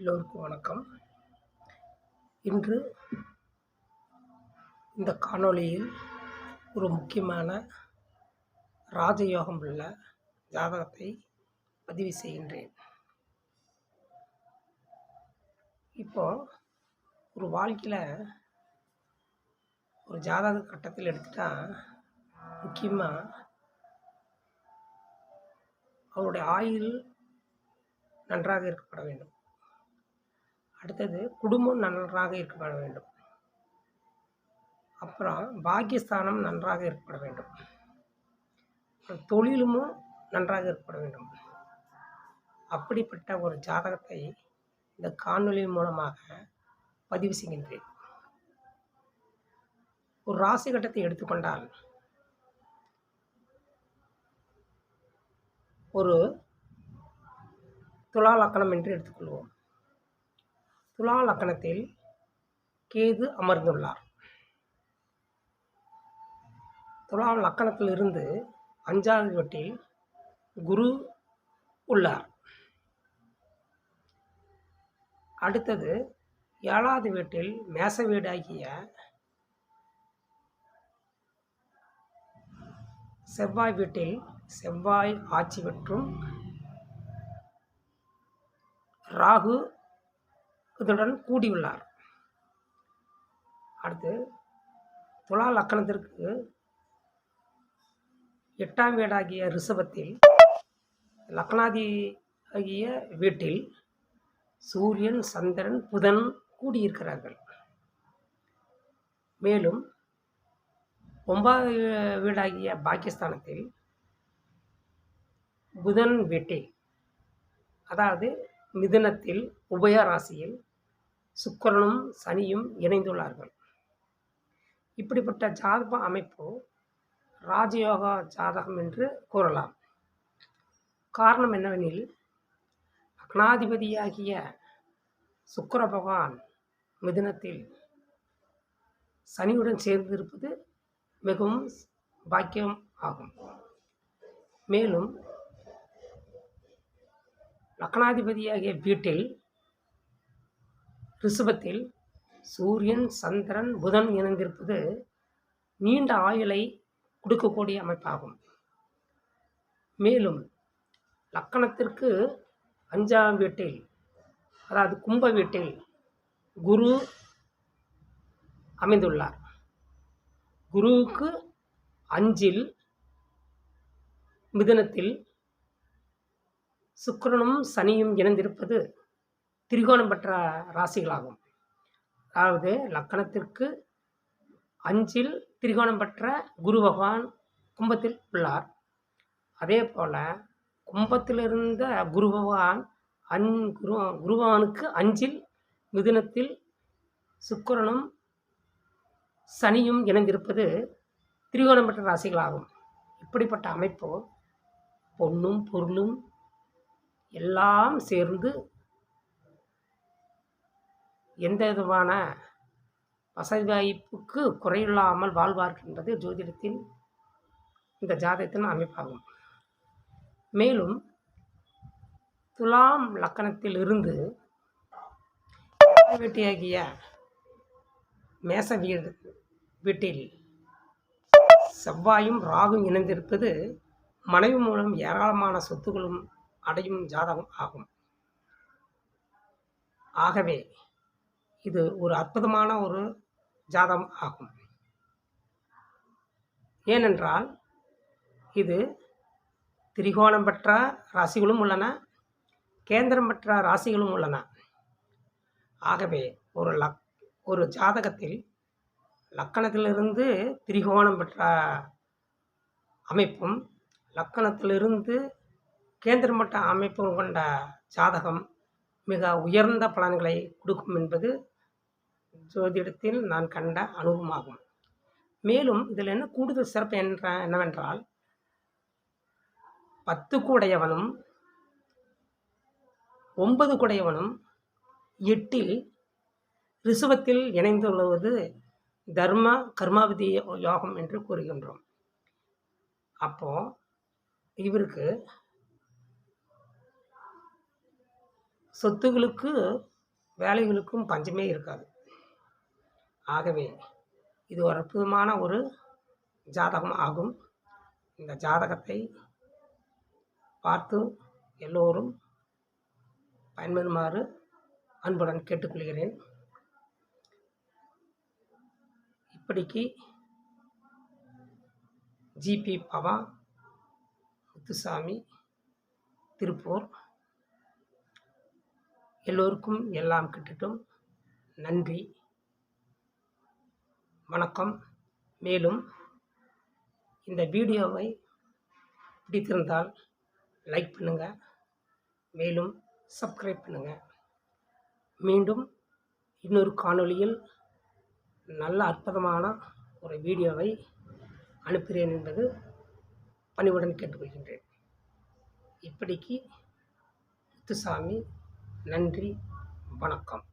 எல்லோருக்கும் வணக்கம். இன்று இந்த காணொளியில் ஒரு முக்கியமான ராஜயோகம் உள்ள ஜாதகத்தை பதிவு செய்கின்றேன். இப்போ ஒரு வாழ்க்கையில் ஒரு ஜாதக கட்டத்தில் எடுத்துட்டால் முக்கியமாக அவருடைய ஆயுள் நன்றாக இருக்கப்பட வேண்டும். அடுத்தது குடும்பம் நன்றாக இருக்கப்பட வேண்டும். அப்புறம் பாக்கியஸ்தானம் நன்றாக ஏற்பட வேண்டும். தொழிலும் நன்றாக ஏற்பட வேண்டும். அப்படிப்பட்ட ஒரு ஜாதகத்தை இந்த காணொலி மூலமாக பதிவு செய்கின்றேன். ஒரு ராசி கட்டத்தை எடுத்துக்கொண்டால் ஒரு துலாலக்கணம் என்று எடுத்துக்கொள்வோம். துலா லக்கணத்தில் கேது அமர்ந்துள்ளார். துலா லக்கணத்திலிருந்து அஞ்சாவது வீட்டில் குரு உள்ளார். அடுத்தது ஏழாவது வீட்டில் மேச வீடாகிய செவ்வாய் வீட்டில் செவ்வாய் ஆட்சி பெற்றும் ராகு இதனுடன் கூடியுள்ளார். அடுத்து துலா லக்கணத்திற்கு எட்டாம் வீடாகிய ரிஷபத்தில் லக்னாதி ஆகிய வீட்டில் சூரியன் சந்திரன் புதன் கூடியிருக்கிறார்கள். மேலும் ஒன்பதாவது வீடாகிய பாகிஸ்தானத்தில் புதன் வீட்டில் அதாவது மிதுனத்தில் உபய ராசியில் சுக்கரனும் சனியும் இணைந்துள்ளார்கள். இப்படிப்பட்ட ஜாதக அமைப்பு ராஜயோக ஜாதகம் என்று கூறலாம். காரணம் என்னவெனில் அக்னாதிபதியாகிய சுக்கர பகவான் மிதுனத்தில் சனியுடன் சேர்ந்திருப்பது மிகவும் பாக்கியம் ஆகும். மேலும் லக்னாதிபதியாகிய வீட்டில் ரிஷபத்தில் சூரியன் சந்திரன் புதன் இணைந்திருப்பது நீண்ட ஆயுளை கொடுக்கக்கூடிய அமைப்பாகும். மேலும் லக்கணத்திற்கு அஞ்சாம் வீட்டில் அதாவது கும்ப வீட்டில் குரு அமைந்துள்ளார். குருவுக்கு அஞ்சில் மிதுனத்தில் சுக்கரனும் சனியும் இணைந்திருப்பது திரிகோணம் பெற்ற ராசிகளாகும். அதாவது லக்கணத்திற்கு அஞ்சில் திரிகோணம் பெற்ற குரு பகவான் கும்பத்தில் உள்ளார். அதே போல் கும்பத்தில் இருந்த குரு பகவான் அன் குரு குருபவானுக்கு அஞ்சில் மிதுனத்தில் சுக்கரனும் சனியும் இணைந்திருப்பது திரிகோணம் பெற்ற ராசிகளாகும். இப்படிப்பட்ட அமைப்பு பொன்னும் பொருளும் எல்லாம் சேர்ந்து எந்த விதமான வசதி வாய்ப்புக்கு குறையில்லாமல் வாழ்வார்கள் என்பது ஜோதிடத்தின் இந்த ஜாதகத்தின் அமைப்பாகும். மேலும் துலாம் லக்கணத்தில் இருந்து வீட்டியாகிய மேச வீடு வீட்டில் செவ்வாயும் ராகும் இணைந்திருப்பது மனைவி மூலம் ஏராளமான சொத்துக்களும் அடையும் ஜாதகம் ஆகும். ஆகவே இது ஒரு அற்புதமான ஒரு ஜாதகம் ஆகும். ஏனென்றால் இது திரிகோணம் பெற்ற ராசிகளும் உள்ளன கேந்திரம் பெற்ற ராசிகளும் உள்ளன. ஆகவே ஒரு லக் ஒரு ஜாதகத்தில் லக்கணத்திலிருந்து திரிகோணம் பெற்ற அமைப்பும் லக்கணத்திலிருந்து கேந்திரமட்ட அமைப்பு கொண்ட ஜாதகம் மிக உயர்ந்த பலன்களை கொடுக்கும் என்பது ஜோதிடத்தில் நான் கண்ட அனுபவமாகும். மேலும் இதில் என்ன கூடுதல் சிறப்பு என்ற என்னவென்றால் பத்து கூடையவனும் ஒன்பது கூடையவனும் எட்டில் ரிசுவத்தில் இணைந்துள்ளது தர்ம கர்மாவதி யோகம் என்று கூறுகின்றோம். அப்போ இவருக்கு சொத்துகளுக்கு வேலைகளுக்கும் பஞ்சமே இருக்காது. ஆகவே இது ஒரு அற்புதமான ஒரு ஜாதகம் ஆகும். இந்த ஜாதகத்தை பார்த்து எல்லோரும் பயன்பெறுமாறு அன்புடன் கேட்டுக்கொள்கிறேன். இப்படிக்கு ஜிபி பவா முத்துசாமி திருப்பூர். எல்லோருக்கும் எல்லாம் கிட்டட்டும் நன்றி. வணக்கம். மேலும் இந்த வீடியோவை பிடித்திருந்தால் லைக் பண்ணுங்கள் மேலும் சப்ஸ்கிரைப் பண்ணுங்கள் மீண்டும் இன்னொரு காணொளியில் நல்ல அற்புதமான ஒரு வீடியோவை அனுப்புகிறேன் என்பது பணிவுடன் கேட்டுக்கொள்கின்றேன். இப்படிக்கு முத்துசாமி நன்றி வணக்கம்.